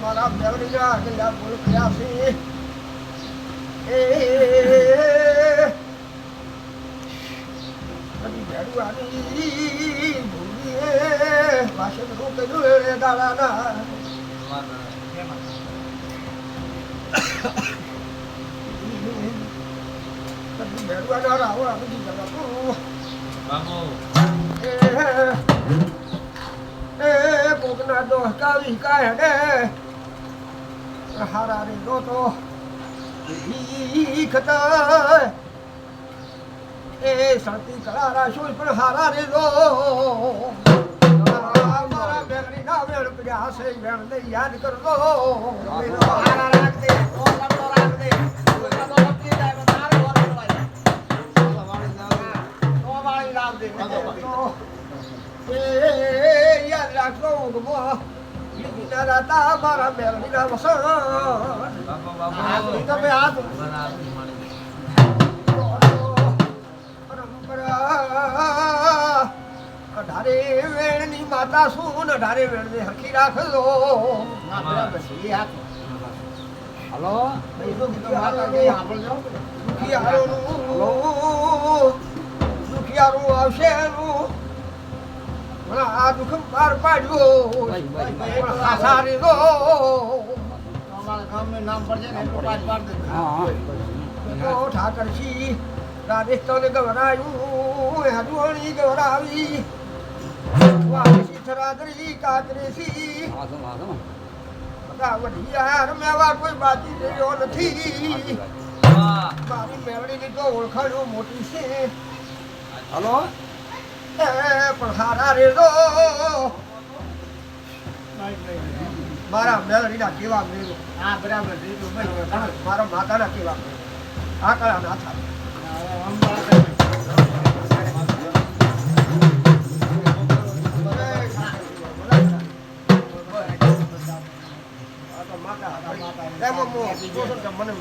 મારા મેળના ગંગા બોલ છે? કોકના દોહ કાવી કાય હડે હારા રે દો તો ખતા એ સાતી કળારા શું પણ હારા રે દો મારા બેગડી ના વેણ પડ્યા હશે વેણ ને યાદ કરજો હારા રાખ દે એ યાદ રાખજો લીધા રાતા મારા બેગડી ના વસણ તમે હાથ માતા શું અઢારે વેણને હકી રાખજો. હલો? દુખિયારું આવશે એનું પણ આ દુઃખ પાર પાડ્યો ભાઈ, ભાઈ, ભાઈ. પણ આસારી દો. હા હા. તો ઠાકરજી રાજસ્થાન ગવરાયું હજુ ગવરાવી હાથો, હાથો. બધા વઢિયા કોઈ બાજી રહ્યો નથી. મારી મેળવીની તો ઓળખાણો મોટી છે. હલો? એ પણ હારા રેડો મારા મેળવીના કેવા મેળો? મારા માતાના કેવા મેળો? આ કળા ના થાય. માતા એમાં મો મને